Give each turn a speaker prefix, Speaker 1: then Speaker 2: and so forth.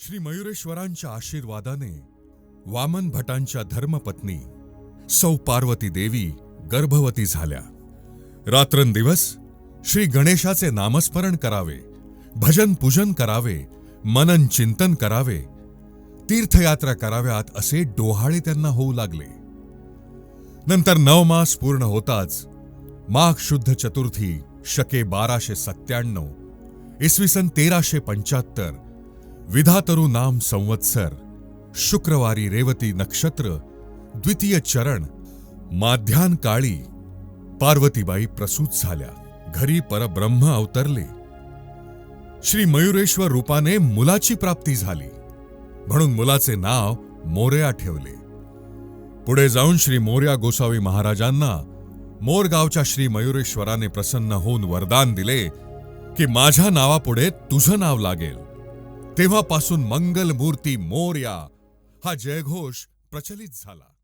Speaker 1: श्री मयुरेश्वरांच्या आशीर्वादाने वामन भटांच्या धर्मपत्नी सौ पार्वती देवी गर्भवती झाल्या. रात्रंदिवस श्री गणेशाचे नामस्मरण करावे भजन पूजन करावे मनन चिंतन करावे तीर्थयात्रा कराव्यात असे डोहाळे त्यांना होऊ लागले. नंतर नऊ मास पूर्ण होताच माघ शुद्ध चतुर्थी शके बाराशे सत्त्याण्णव इसवी सन तेराशे पंच्याहत्तर विधातरु नाम संवत्सर शुक्रवारी रेवती नक्षत्र द्वितीय चरण माध्यान काळी पार्वतीबाई प्रसूत झाल्या घरी परब्रह्म अवतरले. श्री मयुरेश्वर रूपाने मुलाची प्राप्ती झाली म्हणून मुलाचे नाव मोर्या ठेवले. पुढे जाऊन श्री मोर्या गोसावी महाराजांना मोरगावच्या श्री मयुरेश्वराने प्रसन्न होऊन वरदान दिले की माझ्या नावापुढे तुझं नाव लागेल. तेव्हापासून मंगलमूर्ती मोर्या हा जयघोष प्रचलित झाला.